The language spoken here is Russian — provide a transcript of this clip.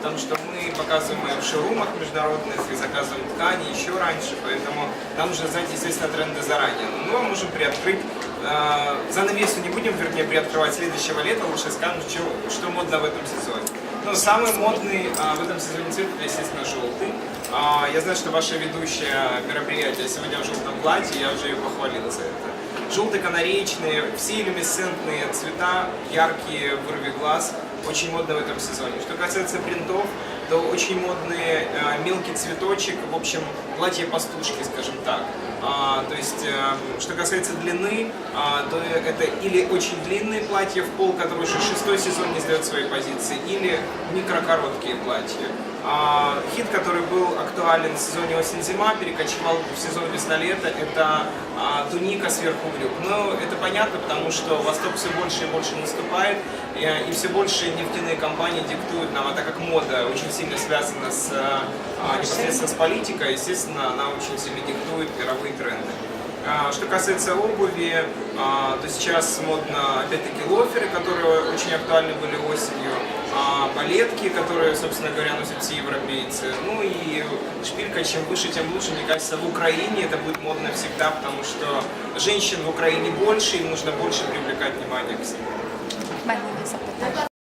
потому что мы показываем в шоурумах международных и заказываем ткани еще раньше, поэтому нам нужно знать, естественно, тренды заранее. Но мы можем приоткрыть, э, занавесу не будем, вернее, приоткрывать следующего лета, лучше скажем, что, что модно в этом сезоне. Ну, самый модный а, в этом сезоне цвет, естественно, желтый. А, я знаю, что ваша ведущая мероприятия сегодня в желтом платье, я уже ее похвалил за это. Желтый канареечный, все люминесцентные цвета, яркие, вырви глаз, очень модно в этом сезоне. Что касается принтов, то очень модный э, мелкий цветочек, в общем, платье пастушки, скажем так. Есть, э, что касается длины, а, то это или очень длинные платья в пол, которые уже шестой сезон не сдает свои позиции, или микрокороткие платья. А, хит, который был актуален в сезоне осень-зима, перекочевал в сезон весна-лето, это а, туника сверху брюк. Ну, это понятно, потому что Восток все больше и больше наступает, и, и все больше нефтяные компании диктуют нам, а так как мода очень сильно связана с, а, непосредственно с политикой, естественно, она очень сильно диктует мировые тренды. А, Что касается обуви, а, то сейчас модно опять-таки лоферы, которые очень актуальны были осенью, а, балетки, которые, собственно говоря, носят все европейцы. Ну и шпилька, чем выше, тем лучше. Мне кажется, в Украине это будет модно всегда, потому что женщин в Украине больше, им нужно больше привлекать внимание к себе.